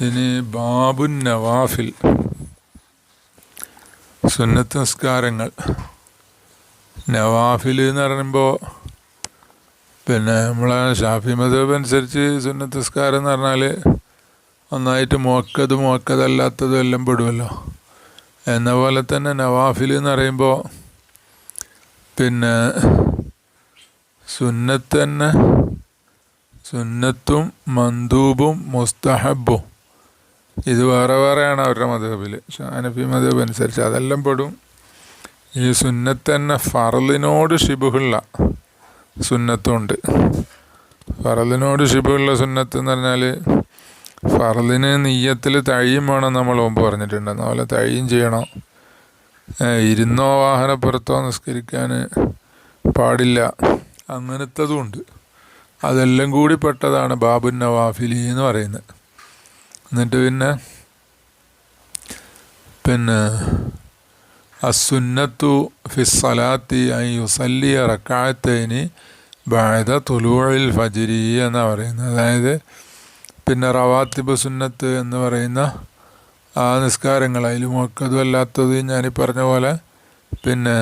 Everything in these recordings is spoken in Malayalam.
ഇനി ബാബുൻ നവാഫിൽ. സുന്നത്ത് നിസ്കാരങ്ങൾ. നവാഫിൽ എന്ന് പറയുമ്പോൾ പിന്നെ നമ്മളെ ഷാഫി മതബ് അനുസരിച്ച് സുന്നത്ത് നിസ്കാരം എന്ന് പറഞ്ഞാൽ ഒന്നായിട്ട് മോക്കത് മോക്കതല്ലാത്തതും എല്ലാം പെടുമല്ലോ എന്ന പോലെ തന്നെ നവാഫിൽ എന്ന് പറയുമ്പോൾ പിന്നെ സുന്നത്ത് തന്നെ സുന്നത്തും മന്ദൂബും മുസ്തഹബും ഇത് വേറെ വേറെയാണ് അവരുടെ മതബിൽ ഷാനഫി മതബ് അനുസരിച്ച് അതെല്ലാം പെടും. ഈ സുന്നത്തന്നെ ഫറലിനോട് ഷിബുഹുള്ള സുന്നത്തുണ്ട്. ഫറലിനോട് ഷിബുള്ള സുന്നത്ത് എന്ന് പറഞ്ഞാൽ ഫറലിന് നെയ്യത്തിൽ തഴിയും വേണം നമ്മൾ മുമ്പ് പറഞ്ഞിട്ടുണ്ട്. അതുപോലെ തഴിയും ചെയ്യണം. ഇരുന്നോ വാഹനപ്പുറത്തോ നിസ്കരിക്കാൻ പാടില്ല. അങ്ങനത്തതും ഉണ്ട് അതെല്ലാം കൂടി പെട്ടതാണ് ബാബുൻ നവാഫിലി എന്ന് പറയുന്നത്. എന്നിട്ട് പിന്നെ പിന്നെ അസുന്നത്തു ഫിസ്സലാത്തി ഐ യുസല്ലിയ റക്കായത്തേന് ബാധ തുലൂഴിൽ ഫജിരി എന്നാണ് പറയുന്നത്. അതായത് പിന്നെ റവാത്തിബ് സുന്നത്ത് എന്ന് പറയുന്ന ആ നിസ്കാരങ്ങൾ അതിൽ മുക്കതും അല്ലാത്തത് ഞാൻ പറഞ്ഞ പോലെ പിന്നെ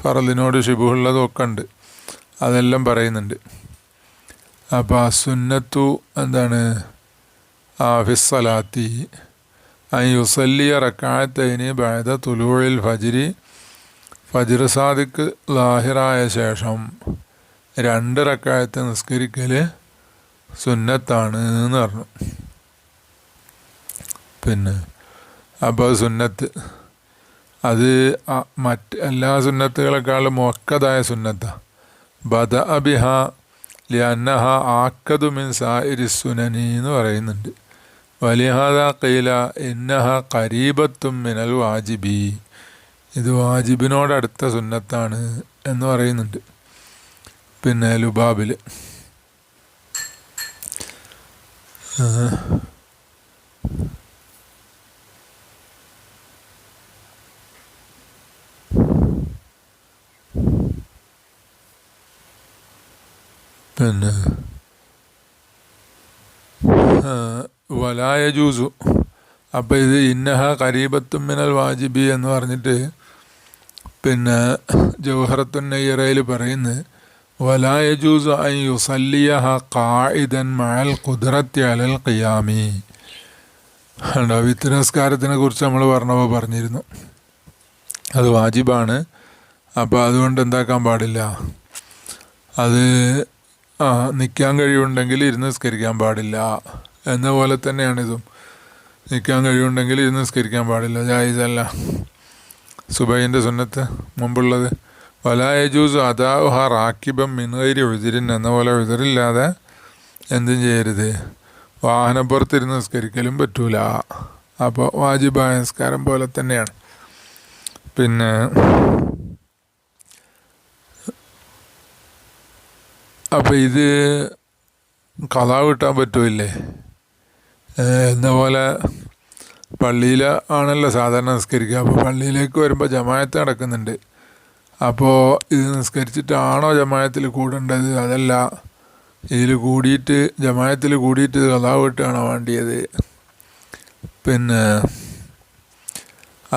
ഫറലിനോട് ഷിബുള്ളതും ഒക്കെ ഉണ്ട്. അതെല്ലാം പറയുന്നുണ്ട്. അപ്പോൾ ആ സുന്നത്തു എന്താണ് ഫിസ്സലാത്തി യുസല്ലിയ റക്കായത്തൈനി ബാദ തുലൂഴിൽ ഫജിരി. ഫജിർ സാദിക്ക് ലാഹിറായ ശേഷം രണ്ട് റക്കായത്ത് നിസ്കരിക്കൽ സുന്നത്താണ് എന്ന് പറഞ്ഞു. പിന്നെ അപ്പോൾ സുന്നത്ത്. അത് മറ്റ് എല്ലാ സുന്നത്തുകളെക്കാളും മൊക്കതായ സുന്നത്താണ് ബദ അബിഹ ലിയന്നഹ ആക്കതു മിൻ സായിരി സുനനി എന്ന് പറയുന്നുണ്ട്. വലിഹാദ കൈല ഇന്നഹ കരീബത്തും മിനൽ വാജിബി. ഇത് വാജിബിനോടടുത്ത സുന്നത്താണ് എന്ന് പറയുന്നുണ്ട്. പിന്നെ ലുബാബിൽ പിന്നെ വലായ ജൂസു. അപ്പോൾ ഇത് ഇന്നഹ കരീബത്തും മിനൽ വാജിബി എന്ന് പറഞ്ഞിട്ട് പിന്നെ ജൗഹറത്തുൻ നെയ്യറയിൽ പറയുന്നത് വലായ ജൂസു ഐ യുസല്ലിയഹ കായിദൻ മഴൽ കുതിരത്തി അലൽ ഖിയാമി. ഉണ്ടോ വിത്ത് കുറിച്ച് നമ്മൾ പറഞ്ഞപ്പോൾ പറഞ്ഞിരുന്നു. അത് വാജിബാണ്. അപ്പോൾ അതുകൊണ്ട് എന്താക്കാൻ പാടില്ല? അത് നിൽക്കാൻ കഴിവുണ്ടെങ്കിൽ ഇരുന്ന് നിസ്കരിക്കാൻ പാടില്ല. എന്ന പോലെ തന്നെയാണ് ഇതും നിൽക്കാൻ കഴിവുണ്ടെങ്കിൽ ഇത് നിസ്കരിക്കാൻ പാടില്ല. ജായിസല്ല. സുബൈന്റെ സുന്നത്ത് മുമ്പുള്ളത്. വലായ ജൂസ് അതാഹ റാക്കിബം മിനുകരി ഉതിരിൻ എന്ന പോലെ ഉതിരില്ലാതെ എന്തും ചെയ്യരുത്. വാഹനം വാഹനപ്പുറത്തിരുന്ന് നിസ്കരിക്കലും പറ്റൂല. അപ്പോൾ വാജിബായ നിസ്കാരം പോലെ തന്നെയാണ്. പിന്നെ അപ്പോൾ ഇത് കഥ കിട്ടാൻ പറ്റൂല്ലേ? എന്ന പോലെ പള്ളിയിൽ ആണല്ലോ സാധാരണ നിസ്കരിക്കുക. അപ്പോൾ പള്ളിയിലേക്ക് വരുമ്പോൾ ജമായത്ത് നടക്കുന്നുണ്ട്. അപ്പോൾ ഇത് നിസ്കരിച്ചിട്ടാണോ ജമായത്തിൽ കൂടേണ്ടത്? അതല്ല ഇതിൽ കൂടിയിട്ട് ജമായത്തിൽ കൂടിയിട്ട് കഥാ വീട്ടാണോ വേണ്ടിയത്? പിന്നെ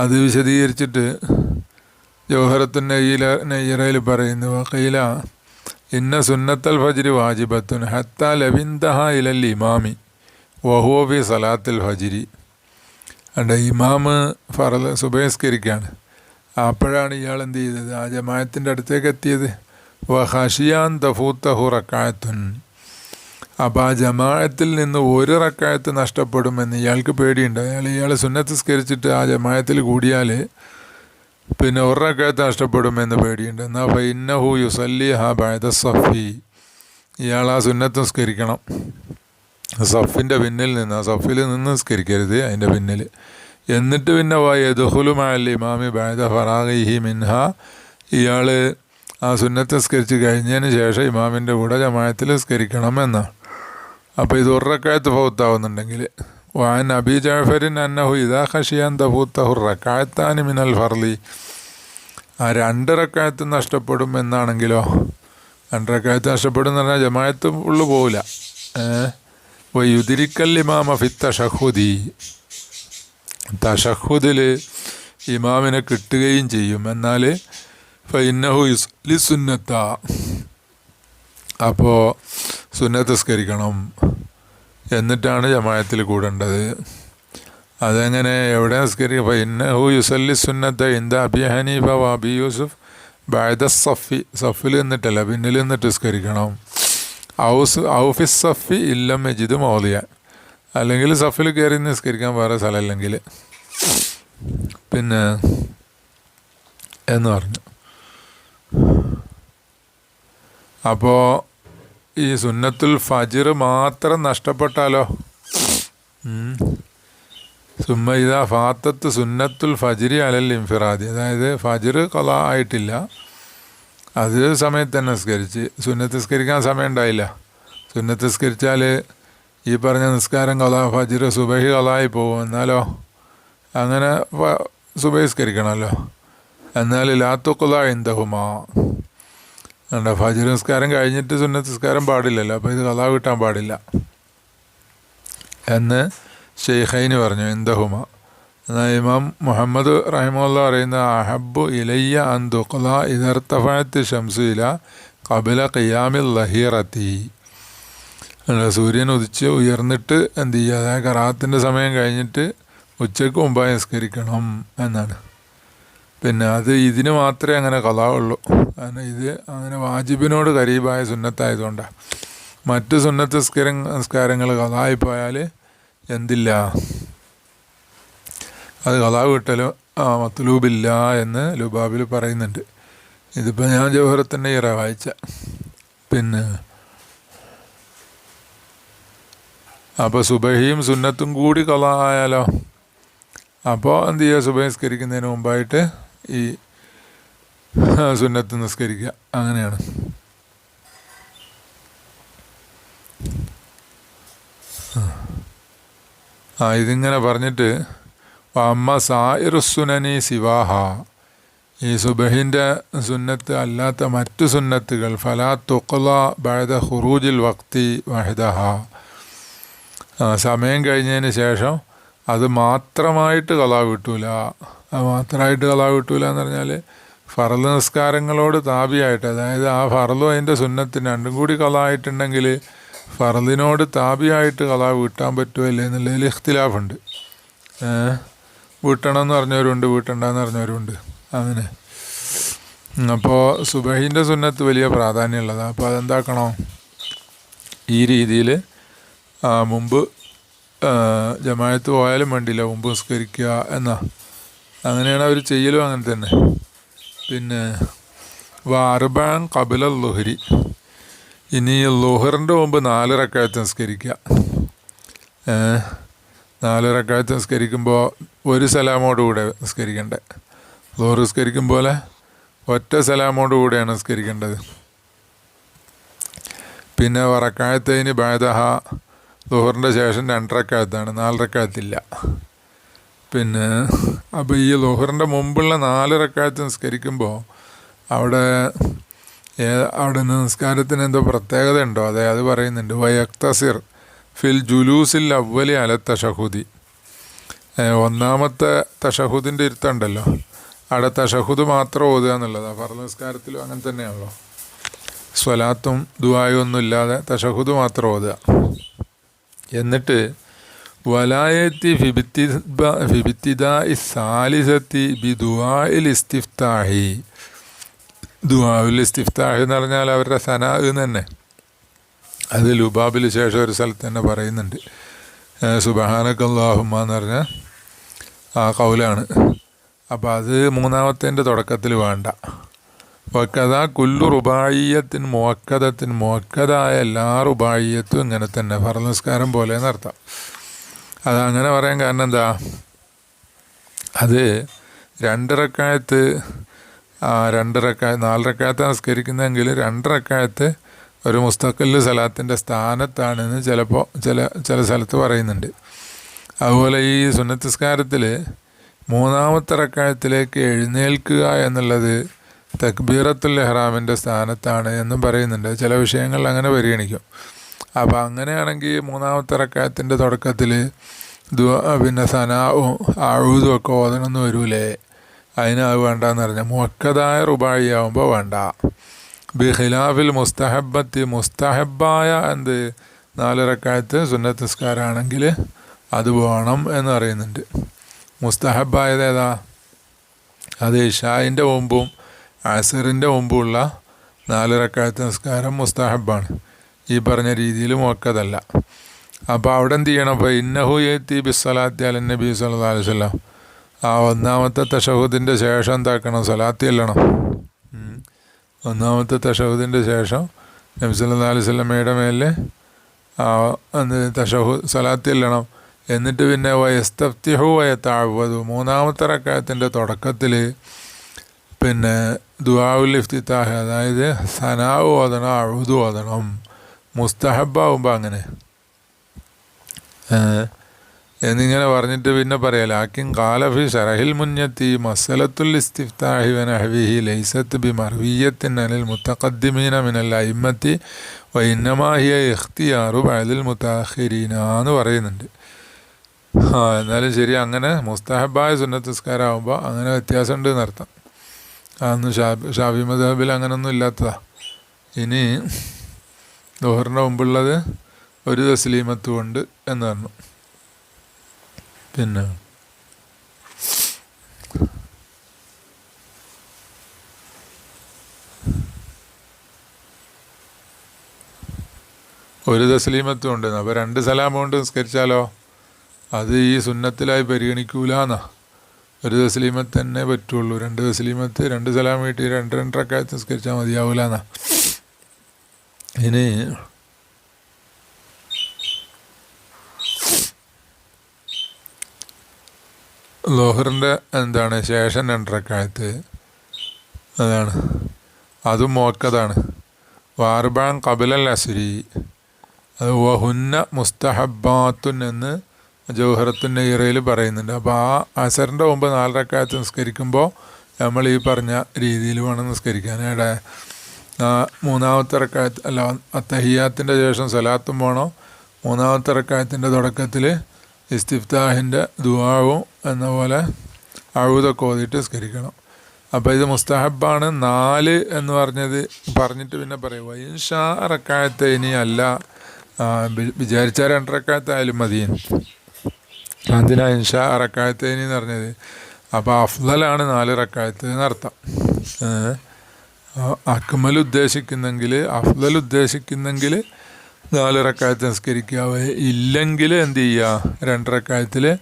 അത് വിശദീകരിച്ചിട്ട് ജോഹറത്തുൻ നെയ്യില നെയ്യറയിൽ പറയുന്നു വക്കീല ഇന്ന സുന്നത്തൽ ഫജിരി വാജിബത്തുൻ ഹത്ത ലവിന്തഹ ഇലൽ ഇമാമി. വഹോബി സലാത്തിൽ ഫജിരി. അണ്ട് ഇമാമ് ഫറൽ സുബേസ്കരിക്കാണ് അപ്പോഴാണ് ഇയാൾ എന്ത് ചെയ്തത്? ആ ജമായത്തിന്റെ അടുത്തേക്ക് എത്തിയത്. വഹഷിയാൻ തഫൂത്തഹു റക്കായത്തുൻ. അപ്പോൾ ആ ജമായത്തിൽ നിന്ന് ഒരു റക്കായത്ത് നഷ്ടപ്പെടുമെന്ന് ഇയാൾക്ക് പേടിയുണ്ട്. അയാൾ ഇയാൾ സുന്നത്തിസ്കരിച്ചിട്ട് ആ ജമായത്തിൽ കൂടിയാൽ പിന്നെ ഒരു റക്കായത്ത് നഷ്ടപ്പെടുമെന്ന് പേടിയുണ്ട്. എന്നാൽ ഫൈന്നഹു യുസല്ലി ഹാ ബൈദ സഫി. ഇയാൾ ആ സുന്നത്ത് നിസ്കരിക്കണം സഫിന്റെ പിന്നിൽ നിന്ന് സഫിൽ നിന്ന് നിസ്കരിക്കരുത് അതിന്റെ പിന്നിൽ. എന്നിട്ട് പിന്നെ വയദുഹുലുമാൽ ഇമാമി ബാദ ഫറാഖിഹി മിൻഹ. ഇയാൾ ആ സുന്നത്ത് നിസ്കരിച്ച് കഴിഞ്ഞതിന് ശേഷം ഇമാമിന്റെ കൂടെ ജമായത്തിൽ നിസ്കരിക്കണം എന്നാണ് അപ്പോൾ ഇത് ഉറക്കായത്ത് റക്കായത്ത് ഫൗത്താവുന്നുണ്ടെങ്കിൽ വാൻ അബി ജാഫരിൻ അന്നഹു ഇതാ ഖഷിയാൻ തഫൂത്തഹു റക്കായത്താനി മിനൽ ഫർലി. ആ രണ്ട് റക്കായത്ത് നഷ്ടപ്പെടും എന്നാണെങ്കിലോ? രണ്ട് റക്കായത്ത് നഷ്ടപ്പെടും എന്ന് പറഞ്ഞാൽ ജമായത്ത് ഉള്ളു പോവില്ല ഏഹ്? വയുദിരിക്കൽ ഇമാമ ഫി തഷഹുദി. തഷഹുദിൽ ഇമാമിനെ കിട്ടുകയും ചെയ്യും. എന്നാൽ ഫൈനഹു ഇസ്ലി സുന്നത്ത. അപ്പോൾ സുന്നത്തസ്കരിക്കണം എന്നിട്ടാണ് ജമായത്തിൽ കൂടേണ്ടത്. അതെങ്ങനെ എവിടെ നിസ്കരിക്കുക ഫൈനഹു യുസല്ലി സുന്നത്ത ഇന്ത അബി ഹനീഫ വാബി യൂസുഫ്. ബായദ സഫി സഫിൽ നിന്നിട്ടല്ല പിന്നിൽ നിന്നിട്ട് നിസ്കരിക്കണം. ഔസ് ഔഫിസ് സഫി ഇല്ലം മജിദ് മൗലിയ. അല്ലെങ്കിൽ സഫിൽ കയറി നിസ്കരിക്കാൻ വേറെ സ്ഥലമല്ലെങ്കിൽ. പിന്നെ എന്ന് പറഞ്ഞു. അപ്പോൾ ഈ സുന്നത്തുൽ ഫജിർ മാത്രം നഷ്ടപ്പെട്ടാലോ. സുമ്മ ഇതാ ഫാത്തത്ത് സുന്നത്തുൽ ഫജിരി അലൽ ഇൻഫിറാദി. അതായത് ഫജിർ കൊല ആയിട്ടില്ല. അത് സമയത്ത് തന്നെ നിസ്കരിച്ച്. സുന്നത്ത് സമയം ഉണ്ടായില്ല സുന്നത്ത് ഈ പറഞ്ഞ നിസ്കാരം കൊല ഫജിർ സുബഹി കളായി പോകും. എന്നാലോ? അങ്ങനെ സുബഹിസ്കരിക്കണമല്ലോ എന്നാൽ ലാത്തുക്കുല എന്തഹുമാ കണ്ട? ഫജിർ നിസ്കാരം കഴിഞ്ഞിട്ട് സുന്നത്ത് നിസ്കാരം പാടില്ലല്ലോ. അപ്പോൾ ഇത് കലാ കിട്ടാൻ പാടില്ല. എന്ന് ഷെയ്ഖൈന് പറഞ്ഞു എന്തഹുമ എന്നാൽ ഇമാം മുഹമ്മദ് റഹിമുള്ള പറയുന്ന അഹബു ഇലയ്യ അന്തുഖല ഇതർത്തഫത്ത് ഷംസുല കബില ഖിയാമിൽ ലഹീറത്തി. സൂര്യൻ ഉദിച്ച് ഉയർന്നിട്ട് എന്ത് ചെയ്യുക? അതായത് കറാത്തിന്റെ സമയം കഴിഞ്ഞിട്ട് ഉച്ചയ്ക്ക് മുമ്പായി നിസ്കരിക്കണം എന്നാണ്. പിന്നെ അത് ഇതിന് മാത്രമേ അങ്ങനെ കലാവുള്ളൂ. കാരണം ഇത് അങ്ങനെ വാജിബിനോട് കരീബായ സുന്നത്തായതുകൊണ്ടാണ് മറ്റ് സുന്നത്ത് നിസ്കാരം നിസ്കാരങ്ങൾ കലായി പോയാൽ എന്തില്ല? അത് കലാ കിട്ടലോ? ആ മത്തുലൂബില്ല എന്ന് ലുബാബിൽ പറയുന്നുണ്ട്. ഇതിപ്പോൾ ഞാൻ ജവഹറത്തിന്റെ ഇറ വായിച്ച. പിന്നെ അപ്പോൾ സുബഹിയും സുന്നത്തും കൂടി കല ആയാലോ അപ്പോൾ എന്ത് ചെയ്യുക സുബഹി നിസ്കരിക്കുന്നതിന് മുമ്പായിട്ട് ഈ സുന്നത്ത് നിസ്കരിക്കുക. അങ്ങനെയാണ്. ആ ഇതിങ്ങനെ പറഞ്ഞിട്ട് അമ്മ സായിറുസുനനി സിവാഹ. ഈ സുബഹിന്റെ സുന്നത്ത് അല്ലാത്ത മറ്റു സുന്നത്തുകൾ ഫലാ തുക്ല ബഴദ ഹുറൂജിൽ വക്തി വഹിദഹ. സമയം കഴിഞ്ഞതിന് ശേഷം അത് മാത്രമായിട്ട് കലാ കിട്ടൂല അത് മാത്രമായിട്ട് കലാ കിട്ടൂല എന്ന് പറഞ്ഞാൽ ഫറൽ നിസ്കാരങ്ങളോട് താപിയായിട്ട് അതായത് ആ ഫറലും അതിന്റെ സുന്നത്തിന് രണ്ടും കൂടി കല ആയിട്ടുണ്ടെങ്കിൽ ഫറലിനോട് താപിയായിട്ട് കലാ വീട്ടാൻ പറ്റുമല്ലേ എന്നുള്ളതിൽ ഇഖ്തിലാഫുണ്ട്. ഏഹ് വീട്ടണം എന്ന് പറഞ്ഞവരുണ്ട് വീട്ടണ്ടെന്ന് പറഞ്ഞവരുണ്ട് അങ്ങനെ. അപ്പോൾ സുബഹിന്റെ സുന്നത്ത് വലിയ പ്രാധാന്യമുള്ളതാണ് അപ്പോൾ അതെന്താക്കണോ? ഈ രീതിയിൽ മുമ്പ് ജമായത്ത് പോയാലും വേണ്ടിയില്ല മുമ്പ് നിസ്കരിക്കുക എന്നാ. അങ്ങനെയാണ് അവർ ചെയ്യലും അങ്ങനെ തന്നെ. പിന്നെ വാർബാൻ കപില ലുഹരി. ഇനി ലുഹറിന്റെ മുമ്പ് നാല് റക്കായത്ത് നിസ്കരിക്കുക. നാല് റക്കായത്ത് നിസ്കരിക്കുമ്പോൾ ഒരു സലാമോടുകൂടെ നിസ്കരിക്കണ്ടേ? ലുഹർ നിസ്കരിക്കും പോലെ ഒറ്റ സലാമോട് കൂടെയാണ് നിസ്കരിക്കേണ്ടത്. പിന്നെ വറക്കായത്തതിന് ബാധഹ ലോഹറിന്റെ ശേഷം രണ്ടരക്കാലത്താണ് നാലരക്കാലത്തില്ല പിന്നെ അപ്പോൾ ഈ ലോഹറിന്റെ മുമ്പുള്ള നാല് നിസ്കരിക്കുമ്പോൾ അവിടെ അവിടെ നിസ്കാരത്തിന് എന്തോ പ്രത്യേകത ഉണ്ടോ അതെ അത് പറയുന്നുണ്ട്. വയക്തസിർ ഫിൽ ജുലൂസിൽ അവലി അല തഷഹുദി. ഏ, ഒന്നാമത്തെ തഷഹുദിന്റെ ഇരുത്തുണ്ടല്ലോ. അവിടെ തഷഹുദ് മാത്രം ഓതുക എന്നുള്ളതാണ് ഫർദ് നിസ്കാരത്തിലും അങ്ങനെ തന്നെയാണല്ലോ. സ്വലാത്തും ദുബായും ഒന്നും ഇല്ലാതെ തഷഹുദ് മാത്രം ഓതുക. എന്നിട്ട് വലായത്തി ഫിബിത്തി ഫിബിത്തിദ സാലിസത്തി ബി ദുബായിൽ ഇസ്തിഫ്താഹി. ദുആഉൽ ഇസ്തിഫ്താഹി എന്ന് പറഞ്ഞാൽ അവരുടെ സനാ തന്നെ. അത് ലുബാബിൽ ശേഷം ഒരു സ്ഥലത്ത് തന്നെ പറയുന്നുണ്ട്. സുബഹാനക്കല്ലാഹുമ്മ എന്ന് പറഞ്ഞ ആ കൗലാണ്. അപ്പോൾ അത് മൂന്നാമത്തേന്റെ തുടക്കത്തിൽ വേണ്ട. വക്കഥ കുല്ലു റുബായിയത്തിന് മുവക്കതത്തിന് മുവക്കതായ എല്ലാ റുബായിയത്തും ഇങ്ങനെ തന്നെ. ഫറനസ്കാരം പോലെ എന്നർത്ഥം അത് അങ്ങനെ പറയാൻ കാരണം എന്താ? അത് രണ്ടിറക്കായത്ത് ആ രണ്ടിറക്കായ നാലിറക്കായത്ത് നിസ്കരിക്കുന്നതെങ്കിൽ രണ്ടിറക്കായത്ത് ഒരു മുസ്തഖൽ സലാത്തിന്റെ സ്ഥാനത്താണെന്ന് ചിലപ്പോൾ ചില ചില സ്ഥലത്ത് പറയുന്നുണ്ട്. അതുപോലെ ഈ സുന്നത്തിസ്കാരത്തിൽ മൂന്നാമത്തെ റക്കായത്തിലേക്ക് എഴുന്നേൽക്കുക എന്നുള്ളത് തക്ബീറത്തുൽ എഹ്റാമിന്റെ സ്ഥാനത്താണ് എന്നും പറയുന്നുണ്ട്. ചില വിഷയങ്ങളിൽ അങ്ങനെ പരിഗണിക്കും. അപ്പോൾ അങ്ങനെയാണെങ്കിൽ മൂന്നാമത്തെ റക്കായത്തിന്റെ തുടക്കത്തിൽ പിന്നെ സനാവും അഴുതും ഒക്കെ ഓതണമെന്ന് വരൂലേ? അതിന് അത് വേണ്ടെന്ന് പറഞ്ഞാൽ മുക്കതായ റുബായി ആവുമ്പോൾ വേണ്ട ബിഖിലാഫിൽ മുസ്തഹബത്തി മുസ്തഹബായ എന്ത്? നാല് റക്കായത്ത് സുന്നത്ത് നിസ്കാരമാണെങ്കിൽ അത് വേണം എന്ന് പറയുന്നുണ്ട്. മുസ്തഹബായത് ഏതാ? അത് ഇഷായിന്റെ മുമ്പും അസറിന്റെ മുമ്പുള്ള നാല് റക്കായത്ത് നിസ്കാരം മുസ്തഹബാണ്. ഈ പറഞ്ഞ രീതിയിൽ മുക്കതല്ല അപ്പോൾ അവിടെ എന്ത് ചെയ്യണം? അപ്പോൾ ഇന്നഹു എത്തി ബിസ്സലാത്തി അല നബി സല്ലാ അലൈഹി സ്വല്ലാം ആ ഒന്നാമത്തെ തഷഹുദിന്റെ ശേഷം എന്താക്കണം? സലാത്തി അല്ലണം ഒന്നാമത്തെ തഷഹുദിന്റെ ശേഷം നബി സല്ലാ അലൈഹി സ്വലമയുടെ മേലെ ആ തഷഹു സലാത്തി അല്ലണം എന്നിട്ട് പിന്നെ വയസ്തഫ്തിഹു വയത്താഴ്വതു മൂന്നാമത്തെ റക്കായത്തിന്റെ തുടക്കത്തിൽ പിന്നെ ദുവാവുൽ ഇഫ്തിത്താഹ് അതായത് സനാവ് ഓതണം അഴുതു ഓതണം മുസ്തഹബാവുമ്പോൾ അങ്ങനെ. എന്നിങ്ങനെ പറഞ്ഞിട്ട് പിന്നെ പറയാം ലാക്കിൻ കാലഫി ഷറഹിൽ മുന്നത്തി മസലത്തുൽ ഇസ്തിഫ്താഹി വനഹവിഹി ലൈസത്ത് ബി മർവീയത്തിൻ അനിൽ മുത്തഖദ്ദിമീന മിനൽ അയിമത്തി വൈന്നമാഹിയ ഇഖ്തിയാറു ബഅദിൽ മുത്താഹിരീന എന്ന് പറയുന്നുണ്ട്. എന്നാലും ശരി അങ്ങനെ മുസ്താഹബായ സുന്നത്ത് നിസ്കാരമാകുമ്പോൾ അങ്ങനെ വ്യത്യാസമുണ്ട് എന്നർത്ഥം. അതൊന്നും ഷാബി ഷാബി മദാബിൽ അങ്ങനൊന്നും ഇല്ലാത്തതാ. ഇനി ദോഹറിന്റെ മുമ്പുള്ളത് ഒരു തസ്ലീമത്തും ഉണ്ട് എന്ന് പറഞ്ഞു. പിന്നെ ഒരു തസ്ലീമത്തും ഉണ്ട് അപ്പോൾ രണ്ട് സലാം കൊണ്ട് നിസ്കരിച്ചാലോ? അത് ഈ സുന്നത്തിലായി പരിഗണിക്കൂലെന്നാ. ഒരു തസ്ലീമ തന്നെ പറ്റുള്ളൂ. രണ്ട് തസ്ലീമത്ത് രണ്ട് സലാം വീട്ടി രണ്ട് രണ്ടരക്കെ നിസ്കരിച്ചാൽ മതിയാവൂലെന്നാ. ഇനി ലോഹറിന്റെ എന്താണ്? ശേഷം രണ്ടരക്കാലത്ത് അതാണ്. അതും മോക്കതാണ്. വാർബാൻ കബിലൽ അസുരി. അത് വഹുന്ന മുസ്തഹബാത്തുൻ എന്ന് ജൗഹറത്തുൻ ഇറയിൽ പറയുന്നുണ്ട്. അപ്പോൾ ആ അസറിന്റെ മുമ്പ് നാലരക്കാലത്ത് നിസ്കരിക്കുമ്പോൾ നമ്മൾ ഈ പറഞ്ഞ രീതിയിൽ വേണം ആ മൂന്നാമത്തെ റക്കായത്ത് അല്ല അത്തഹിയാത്തിന്റെ ശേഷം സലാത്തും വേണം? മൂന്നാമത്തെ റക്കായത്തിന്റെ തുടക്കത്തിൽ ഇസ്തിഫ്താഹിന്റെ ദുവാവും എന്ന പോലെ അഴുതൊക്കെ ഓതിയിട്ട് നിസ്കരിക്കണം. അപ്പോൾ ഇത് മുസ്തഹബാണ് നാല് എന്ന് പറഞ്ഞത്. പറഞ്ഞിട്ട് പിന്നെ പറയും വൈൻഷാ റക്കായത്തെ ഇനി അല്ല. വിചാരിച്ച രണ്ടരക്കായത്തായാലും മതി അതിനാ ഇൻഷാ എന്ന് പറഞ്ഞത്. അപ്പോൾ അഫ്ദലാണ് നാല് റക്കായത്ത് എന്നർത്ഥം. അക്മൽ ഉദ്ദേശിക്കുന്നെങ്കിൽ അഫ്ദൽ ഉദ്ദേശിക്കുന്നെങ്കിൽ നാല് റക്കായത്ത് നിസ്കരിക്കുക. ഇല്ലെങ്കിൽ എന്ത് ചെയ്യുക രണ്ട് റക്കായത്തിൽ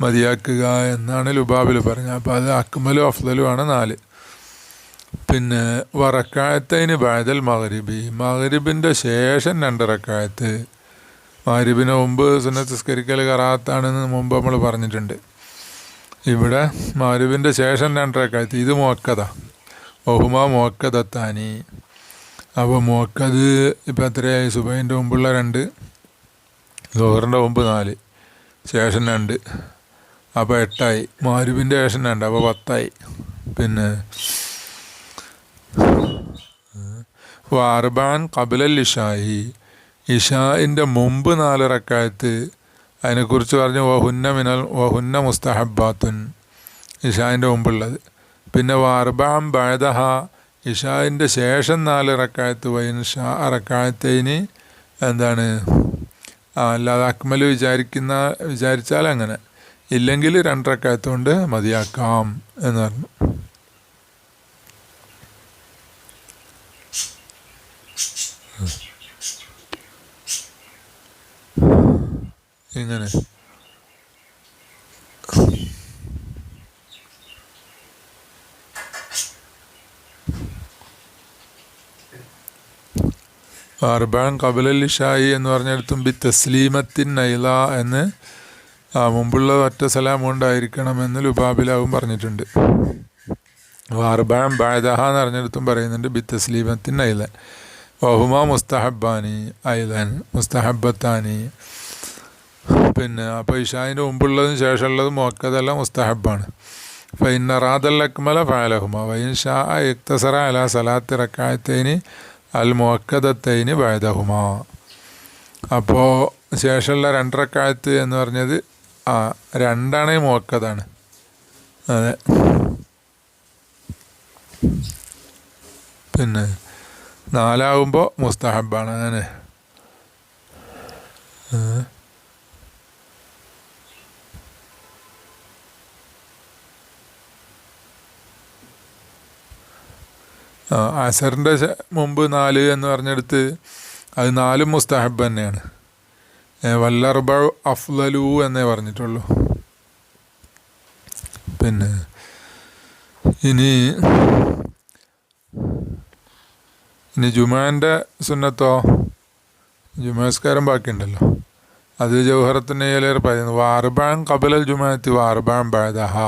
മതിയാക്കുക എന്നാണ് ലുബാബിൽ പറഞ്ഞത്. അപ്പോൾ അത് അക്മലും അഫ്ദലുമാണ് നാല്. പിന്നെ വറക്കായത്തതിന് ബാദൽ മഹരിബി മഹരിബിന്റെ ശേഷം രണ്ട് മകരിബിന് മുമ്പ് സുന്നത്ത് സ്കരിക്കൽ കറാത്താണെന്ന് മുമ്പ് നമ്മൾ പറഞ്ഞിട്ടുണ്ട്. ഇവിടെ മകരിബിന്റെ ശേഷം രണ്ടരക്കാലത്ത് ഇത് മോക്കത ഒഹുമ മോക്കതത്താനി അപ്പോൾ മോക്കത് ഇപ്പം എത്രയായി? സുബൈന്റെ മുമ്പുള്ള രണ്ട് ദോഹറിന്റെ മുമ്പ് നാല് ശേഷം രണ്ട്. അപ്പോൾ എട്ടായി. മാരുവിന്റെ ശേഷം രണ്ട് അപ്പോൾ പത്തായി. പിന്നെ വാർബാൻ കപിലൽ ഇഷായി ഇഷായിന്റെ മുമ്പ് നാല് റക്കായത്ത് അതിനെക്കുറിച്ച് പറഞ്ഞ് വഹുന്ന മിനൽ വഹുന്ന മുസ്തഹബാത്തുൻ ഇഷാന്റെ മുമ്പുള്ളത്. പിന്നെ വാർബാം ബഴദഹ ഇഷാന്റെ ശേഷം നാലിറക്കായത്ത് വൈൻ ഷാ അറക്കായത്തേന് എന്താണ്? ആ അല്ലാതെ അക്മൽ വിചാരിക്കുന്ന വിചാരിച്ചാൽ അങ്ങനെ ഇല്ലെങ്കിൽ രണ്ടരക്കായത്ത് കൊണ്ട് മതിയാക്കാം എന്ന് പറഞ്ഞു. ഇങ്ങനെ. അർബാൻ കബലൽ എന്ന് പറഞ്ഞിടത്തും ബി തസ്ലീമത്തിൻ നൈല എന്ന് മുമ്പുള്ള ഒറ്റ സലാം കൊണ്ടായിരിക്കണമെന്ന് ലുബാബിലാവും പറഞ്ഞിട്ടുണ്ട്. അർബാൻ ബാദഹ എന്ന് പറഞ്ഞിടത്തും പറയുന്നുണ്ട് ബി തസ്ലീമത്തിൻ നൈല വഹുമ മുസ്തഹബാനി ഐലൻ മുസ്തഹബത്താനി പിന്നെ അപ്പോൾ ഇഷായിന്റെ മുമ്പുള്ളതും ശേഷമുള്ളതും മുക്കതെല്ലാം മുസ്തഹബാണ്. ഫൈന റാദൽ അക്മല ഫാലഹുമ വൈൻ ഷാ ഇക്തസറ അല സലാത്ത് റക്കായത്തേന് അൽ മുക്കദത്തേന് ബഅദഹുമ. അപ്പോൾ ശേഷമുള്ള രണ്ടരക്കാലത്ത് എന്ന് പറഞ്ഞത് ആ രണ്ടാണേ മുക്കതാണ് അതെ. പിന്നെ നാലാവുമ്പോൾ മുസ്തഹബാണ് അങ്ങനെ. അസറിന്റെ മുമ്പ് നാല് എന്ന് പറഞ്ഞെടുത്ത് അത് നാലും മുസ്തഹബ് തന്നെയാണ്. വല്ലർബ അഫ്ലലു എന്നേ പറഞ്ഞിട്ടുള്ളൂ. പിന്നെ ഇനി ഇനി ജുമാന്റെ സുന്നത്തോ? ജുമാസ്കാരം ബാക്കിയുണ്ടല്ലോ. അത് ജൗഹറത്തിന്റെ ഇലയിൽ പറയുന്നു വാർബാൻ കബലൽ ജുമാത്തി വാർബാൻ ബഴദഹ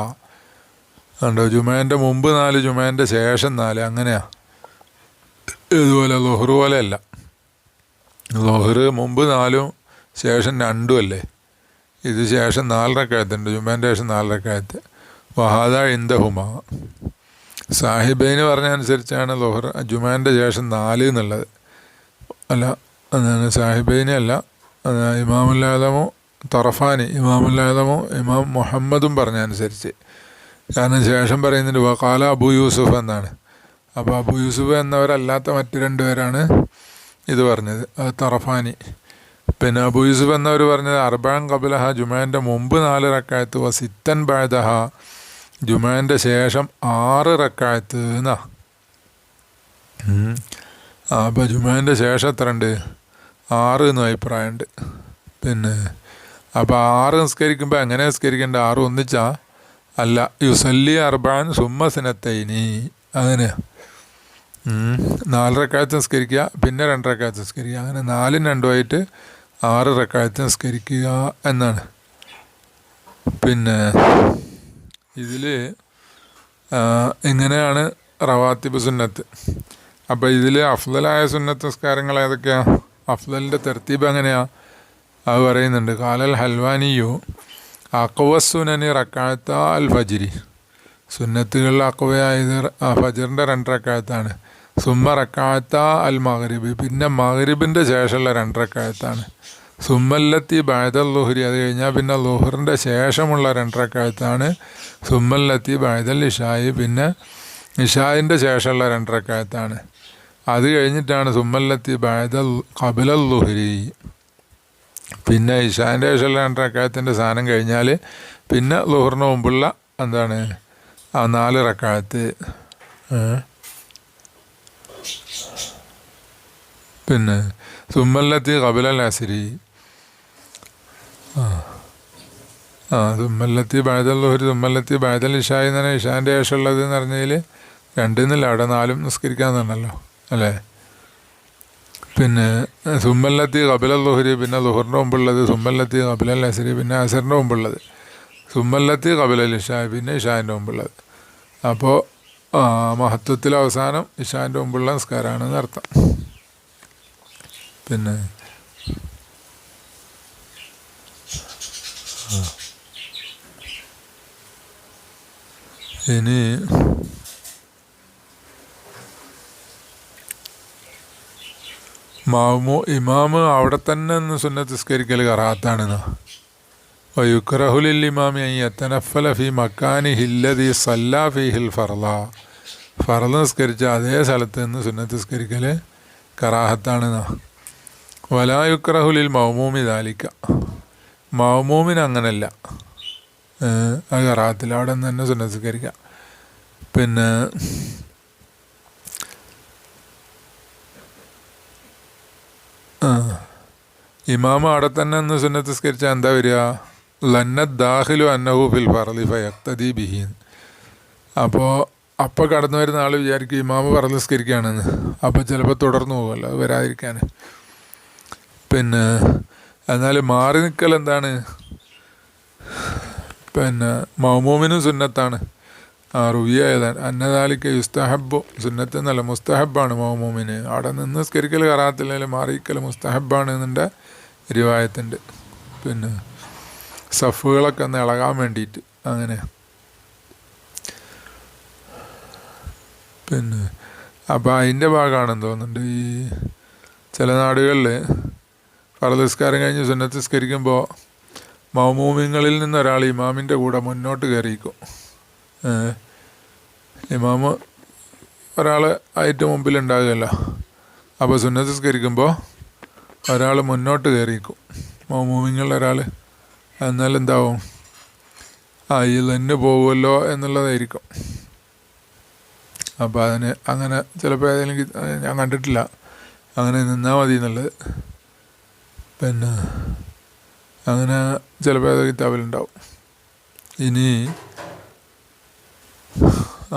ഉണ്ടോ ജുമാന്റെ മുമ്പ് നാല് ജുമാന്റെ ശേഷം നാല് അങ്ങനെയാ. ഇതുപോലെ ലൊഹറ് പോലെയല്ല. ലൊഹറ് മുമ്പ് നാലും ശേഷം രണ്ടും അല്ലേ? ഇത് ശേഷം നാലരക്കായത്തുണ്ട് ജുമാന്റെ ശേഷം നാലരക്കായത്ത് വഹാദ ഇന്ദഹുമ സാഹിബൈന് പറഞ്ഞ അനുസരിച്ചാണ് ലൊഹർ ജുമാന്റെ ശേഷം നാല് എന്നുള്ളത്. അല്ല അതാണ് സാഹിബൈനെ അല്ല ഇമാമുല്ലാദമോ തറഫാനി ഇമാമുല്ലാദമോ ഇമാം മുഹമ്മദും പറഞ്ഞ അനുസരിച്ച് കാരണം ശേഷം പറയുന്നുണ്ട് വക്കാല അബു യൂസുഫ് എന്നാണ്. അപ്പോൾ അബു യൂസുഫ് എന്നവരല്ലാത്ത മറ്റു രണ്ടുപേരാണ് ഇത് പറഞ്ഞത്. അത് തറഫാനി. പിന്നെ അബു യൂസുഫ് എന്നവർ പറഞ്ഞത് അർബാൻ കബലഹ ജുമാന്റെ മുമ്പ് നാല് റക്കായത്ത് വ സിത്തൻ ബാദഹ ജുമാന്റെ ശേഷം ആറ് റക്കായത്ത് എന്നാ അപ്പോൾ ജുമാന്റെ ശേഷം എത്ര ഉണ്ട് ആറ് എന്നും അഭിപ്രായമുണ്ട് പിന്നെ അപ്പോൾ ആറ് നിസ്കരിക്കുമ്പോൾ എങ്ങനെ നിസ്കരിക്കേണ്ട? ആറ് ഒന്നിച്ചാ? അല്ല യുസല്ലി അർബാൻ സുമ്മസിനത്തൈനി അങ്ങനെയാ ഉം. നാല് റക്കായത്ത് നിസ്കരിക്കുക പിന്നെ രണ്ട് റക്കായത്ത് നിസ്കരിക്കുക അങ്ങനെ നാലും രണ്ടുമായിട്ട് ആറ് റക്കായത്ത് നിസ്കരിക്കുക എന്നാണ്. പിന്നെ ഇതിൽ എങ്ങനെയാണ് റവാത്തിബ് സുന്നത്ത്. അപ്പോൾ ഇതിൽ അഫ്ലലായ സുന്നത്ത് നിസ്കാരങ്ങൾ ഏതൊക്കെയാണ് അഫ്ലലിന്റെ തെർത്തീബ് എങ്ങനെയാണ് അത് പറയുന്നുണ്ട്. കാലൽ ഹൽവാനിയു അക്വസുനനി റക്കായത്ത അൽ ഫജിരി. സുന്നത്തുകളിൽ അക്വയായത് ഫജറിന്റെ രണ്ട് റക്കായത്താണ് സുമ്മ റക്കായത്ത അൽ മഹരിബ് പിന്നെ മഹരിബിന്റെ ശേഷമുള്ള രണ്ടരക്കായത്താണ് സുമ്മല്ലത്തി ബായതൽ ലുഹരി. അത് കഴിഞ്ഞാൽ പിന്നെ ലുഹറിന്റെ ശേഷമുള്ള രണ്ടരക്കായത്താണ് സുമ്മല്ലത്തി ബായതൽ ഇഷായി. പിന്നെ ഇഷായിന്റെ ശേഷമുള്ള രണ്ടരക്കായത്താണ് അത് കഴിഞ്ഞിട്ടാണ് സുമ്മല്ലത്തി ബായതൽ കബിലൽ ലുഹരി. പിന്നെ ഇഷാന്റെ ശേഷമുള്ള രണ്ടരക്കായത്തിന്റെ സാധനം കഴിഞ്ഞാൽ പിന്നെ ലുഹറിന് മുമ്പുള്ള എന്താണ്? ആ നാല് റക്കായത്ത്. ഏ? പിന്നെ സുമ്മല്ലത്തി കബിലൽ അസരി ആ. ആ തുമ്മല്ലത്തി ബായതൽ ഒരു തുമ്മല്ലത്തി ബായതൽ ഇഷായി എന്ന് പറഞ്ഞാൽ ഇഷാന്റെ ശേഷമുള്ളത് എന്ന് പറഞ്ഞതിൽ രണ്ടിന്നില്ല അവിടെ നാലും നിസ്കരിക്കാന്നുണ്ടല്ലോ അല്ലേ? പിന്നെ സുമ്മല്ലത്തി കപില ലുഹരി പിന്നെ ലുഹറിന്റെ മുമ്പുള്ളത് സുമ്മല്ലത്തി കപിലൽ അസരി പിന്നെ അസറിന്റെ മുമ്പുള്ളത് സുമ്മല്ലത്തി കപിലൽ ഇഷായ് പിന്നെ ഇഷാന്റെ മുമ്പുള്ളത്. അപ്പോൾ മഹത്വത്തിൽ അവസാനം ഇഷാന്റെ മുമ്പുള്ള നിസ്കാരമാണെന്ന് അർത്ഥം പിന്നെ. ഇനി മാമു ഇമാമ് അവിടെ തന്നെ ഒന്ന് സുന്നത്തിസ്കരിക്കൽ കറാത്താണെന്ന്? ഇമാമി ഫി മക്കാനി ഹില്ലതി സല്ലാ ഫിഹിൽ ഫർല ഫർല നിസ്കരിച്ച അതേ സ്ഥലത്ത് നിന്ന് സുന്നത്ത് നിസ്കരിക്കൽ കറാഹത്താണെന്ന്? വലായുക്രഹുലിൽ മൗമൂമി ദാലിക്ക. മൗമൂമിന് അങ്ങനല്ല. അത് കറാത്തില്ല അവിടെ നിന്ന് തന്നെ സുന്നത്ത് നിസ്കരിക്കാം പിന്നെ. ഇമാമ അവിടെ തന്നെ ഒന്ന് സുന്നത്ത് നിസ്കരിച്ചാൽ എന്താ വരിക? ലന്നത് ദാഹിലു അന്നഹു ഫിൽ ഫയക്തദി ബിഹീൻ അപ്പോൾ അപ്പോൾ കടന്നു വരുന്ന ആൾ വിചാരിക്കും ഇമാമ പറ നിസ്കരിക്കുകയാണെന്ന്. അപ്പോൾ ചിലപ്പോൾ തുടർന്നു പോകുമല്ലോ അത് വരാതിരിക്കാൻ. പിന്നെ എന്നാൽ മാറി നിൽക്കൽ എന്താണ്? പിന്നെ മൗമൂമിനും സുന്നത്താണ്. ആ റുവിയ ഏതാണ് അന്നദാലിക്ക് യുസ്തഹബു സുന്നത്ത് എന്നല്ല മുസ്തഹബാണ് മൗമൂമിന്. അവിടെ നിന്ന് സ്കരിക്കൽ കറാത്തില്ലെങ്കിൽ മാറിക്കൽ മുസ്തഹബാണ് എന്നുണ്ട് രുവായത്തിന്റെ പിന്നെ സഫുകളൊക്കെ ഒന്ന് ഇളകാൻ വേണ്ടിയിട്ട് അങ്ങനെ. പിന്നെ അപ്പോൾ അതിന്റെ ഭാഗമാണെന്ന് തോന്നുന്നുണ്ട് ഈ ചില നാടുകളിൽ ഫറദസ്കാരം കഴിഞ്ഞ് സുന്നത്തിസ്കരിക്കുമ്പോൾ മൗമൂമിങ്ങളിൽ നിന്ന് ഒരാൾ ഇമാമിന്റെ കൂടെ മുന്നോട്ട് കയറിയിരിക്കും. ഇമാമ് ഒരാൾ ആയിട്ട് മുമ്പിലുണ്ടാകുമല്ലോ. അപ്പോൾ സുന്നത്തിസ്കരിക്കുമ്പോൾ ഒരാൾ മുന്നോട്ട് കയറിയിരിക്കും. മൗമൂമിങ്ങളിൽ ഒരാൾ എന്നാൽ എന്താവും? ആ ഈ തന്നെ പോകുമല്ലോ എന്നുള്ളതായിരിക്കും. അപ്പോൾ അതിന് അങ്ങനെ ചിലപ്പോൾ ഏതെങ്കിലും ഞാൻ കണ്ടിട്ടില്ല. അങ്ങനെ നിന്നാൽ മതി എന്നുള്ളത്. പിന്നെ അങ്ങനെ ചിലപ്പോൾ കിതാബിലുണ്ടാവും. ഇനി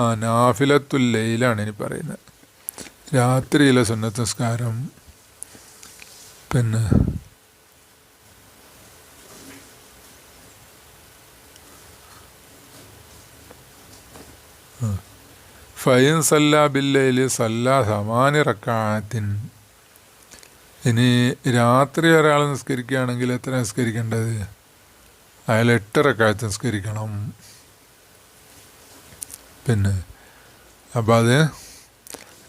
ആ നാഫിലത്തുല്ലയിലാണ് ഇനി പറയുന്നത്. രാത്രിയിലെ സുന്നത്ത് നിസ്കാരം പിന്നെ ഫൈൻ സല്ലാ ബില്ലയിൽ സല്ലാ സമാനി റക്കാത്തിൻ ഇനി രാത്രി ഒരാൾ നിസ്കരിക്കുകയാണെങ്കിൽ എത്ര നിസ്കരിക്കേണ്ടത്? അയാൾ എട്ടര റക്കാത്ത് നിസ്കരിക്കണം. പിന്നെ അപ്പം അത്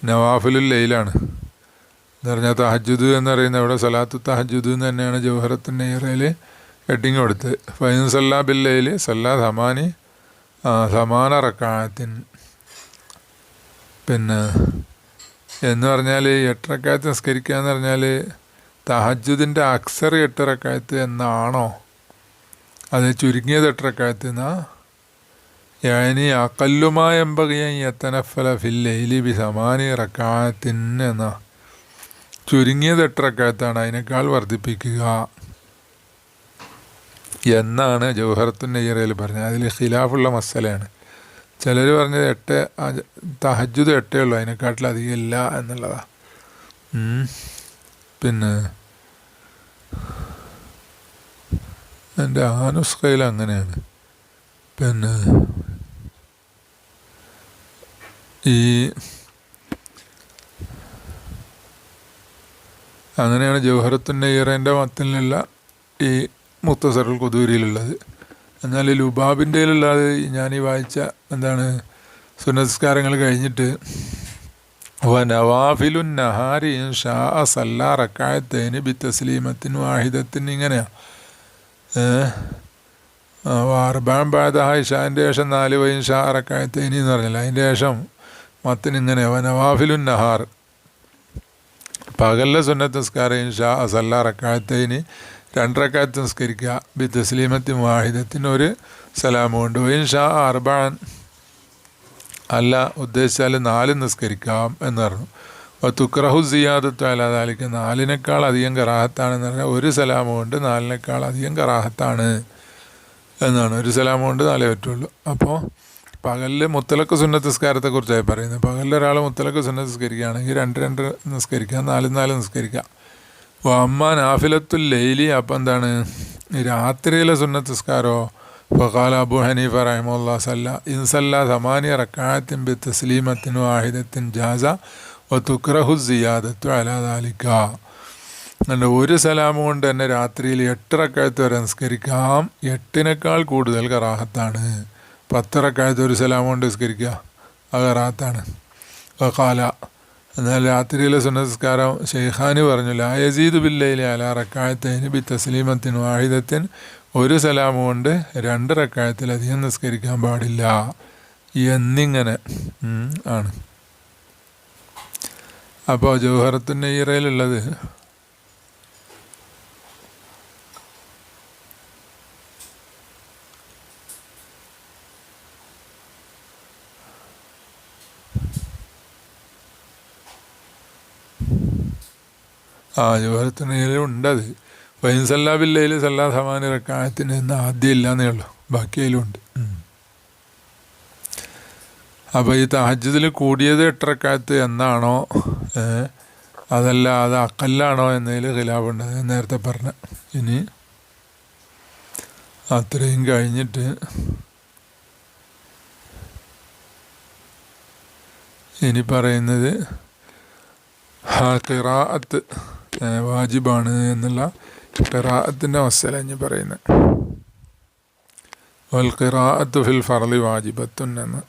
നവാഫിലുൽ ലൈലാണ്. എന്ന് പറഞ്ഞാൽ തഹജുദ് എന്ന് പറയുന്ന ഇവിടെ സലാത്തു തഹജുദ് എന്ന് തന്നെയാണ് ജവഹറത്തിന്റെ ഇറയിൽ ഹെഡിങ് കൊടുത്ത്. ഫൈൻ സല്ലാ ബില്ലയിൽ സല്ലാ സമാനി സമാന റക്കാത്തിൻ പിന്നെ എന്ന് പറഞ്ഞാൽ എട്ടരക്കായത്ത് നിസ്കരിക്കുക എന്ന് പറഞ്ഞാൽ തഹജുദിന്റെ അക്സർ എട്ടരക്കായത്ത് എന്നാണോ? അത് ചുരുങ്ങിയത് എട്ടരക്കായത്ത് എന്നാ? യാനി അക്കല്ലുമായ എമ്പകയും എത്തനഫല ഫില്ലി ബി സമാനി റക്കാത്തിൻ എന്നാ? ചുരുങ്ങിയത് എട്ടരക്കായത്താണ്. അതിനേക്കാൾ വർദ്ധിപ്പിക്കുക എന്നാണ് ജവഹർത്തുൻ നെയ്യറയിൽ പറഞ്ഞത്. അതിൽ ഖിലാഫുള്ള മസലയാണ്. ചിലർ പറഞ്ഞത് എട്ട് തഹജുദ് എട്ടേ ഉള്ളൂ. അതിനെക്കാട്ടിലധികം ഇല്ല എന്നുള്ളതാ. പിന്നെ എന്റെ ആനുസ്കയിൽ അങ്ങനെയാണ്. പിന്നെ ഈ അങ്ങനെയാണ് ജൗഹറത്തുൻ നെയ്യറേന്റെ മത്തിലുള്ള ഈ മുത്തസറുൽ കുതൂരിയിലുള്ളത്. എന്നാൽ ഈ ലുബാബിന്റെയിലുള്ളത് ഞാൻ ഈ വായിച്ച എന്താണ് സുനസ്കാരങ്ങൾ കഴിഞ്ഞിട്ട് വനവാഫിലുൻ നഹാരി ഷാ സല്ലാ റക്കായത്തേന് ബി തസ്ലീമത്തിൻ വാഹിദത്തിന് ഇങ്ങനെയാണ് അർബാൻ ബാദഹ ഇഷാന്റെ ശേഷം നാല് വൈൻ ഷാ റക്കായത്തേനി എന്ന് പറഞ്ഞില്ല? അതിന്റെ ശേഷം മത്തിന് ഇങ്ങനെ വനവാഫിലുൻ നഹാർ. പകലിലെ സുന്നത്ത് ഷാ സല്ലാ റക്കായത്തേന് രണ്ടരക്കാലത്ത് നിസ്കരിക്കുക. ബി തസ്ലീമത്തിൻ വാഹിദത്തിന് ഒരു സലാമും കൊണ്ട് വൈൻ ഷാ അർബാൻ. അല്ല ഉദ്ദേശിച്ചാൽ നാല് നിസ്കരിക്കാം എന്ന് പറഞ്ഞു. അപ്പോൾ തുക്രഹു സിയാദത്വ അല്ലാതാലിക്ക് നാലിനേക്കാൾ അധികം കറാഹത്താണെന്ന് പറഞ്ഞാൽ ഒരു സലാമ് കൊണ്ട് നാലിനേക്കാൾ അധികം കറാഹത്താണ് എന്നാണ്. ഒരു സലാമ് കൊണ്ട് നാലേ പറ്റുള്ളൂ. അപ്പോൾ പകലിൽ മുത്തലക്ക് സുന്നത്ത് നിസ്കാരത്തെക്കുറിച്ചായി പറയുന്നത്. പകലിൽ ഒരാൾ മുത്തലക്ക് സുന്നത്ത് നിസ്കരിക്കുകയാണെങ്കിൽ രണ്ട് രണ്ട് നിസ്കരിക്കാം നാല് നാല് നിസ്കരിക്കാം. അമ്മ നാഫിലത്തുൽ ലൈലി. അപ്പം എന്താണ്? രാത്രിയിലെ സുന്നത്ത് നിസ്കാരമോ ഫഖാല അബു ഹനീഫ റഹിമുല്ലാ സല്ല ഇൻസല്ല സമാനി റക്കായത്തിൻ ബി തസ്ലീമത്തിൻ വാഹിദത്തിൻ ജാസ ഒ തുക്രഹു സിയാദത്തു അലാദാലിക്ക എന്നിട്ട് ഒരു സലാം കൊണ്ട് തന്നെ രാത്രിയിൽ എട്ട് റക്കായത്ത് വരെ നിസ്കരിക്കാം. എട്ടിനേക്കാൾ കൂടുതൽ കറാഹത്താണ്. പത്ത് റക്കായത്ത് ഒരു സലാം കൊണ്ട് നിസ്കരിക്കുക. അത് കറാഹത്താണ്. ഫഖാല എന്നാൽ രാത്രിയിലെ സുനസ്കാരം ഷെയ്ഖാനി പറഞ്ഞു ലാ യസീദ് ബില്ലയിലെ അല റക്കായത്തേന് ബി തസ്ലീമത്തിൻ വാഹിദത്തിൻ ഒരു സലാം കൊണ്ട് രണ്ട് റക്കായത്തിലധികം നിസ്കരിക്കാൻ പാടില്ല. എന്നിങ്ങനെ ആണ്. അപ്പോൾ ജൗഹറത്തിന്റെ ഈറയിലുള്ളത് ആ ഉണ്ട് ഉണ്ടത് വൈൻ സല്ലാ ബില്ലയിൽ സല്ലാ സമാന റക്കായത്തിന് ഇന്ന് ആദ്യം ഇല്ലാന്നേ ഉള്ളൂ. ബാക്കി ഉണ്ട്. അപ്പോൾ ഈ തഹജ്ജുദിൽ കൂടിയത് എട്ടരക്കാലത്ത് എന്നാണോ? അതല്ല അത് അക്കല്ലാണോ എന്നതിൽ ഖിലാഫുണ്ട്. നേരത്തെ പറഞ്ഞ. ഇനി അത്രയും കഴിഞ്ഞിട്ട് ഇനി പറയുന്നത് ഹാ ഖിറാഅത്ത് ഏ, വാജിബാണ് എന്നുള്ള ഖിറാഅത്തിന്റെ അവസ്ഥയിലാണ് ഞാൻ പറയുന്നത്. വൽ ഖിറാഅത്ത് ഫിൽ ഫർളി വാജിബത്തുൻ എന്ന്.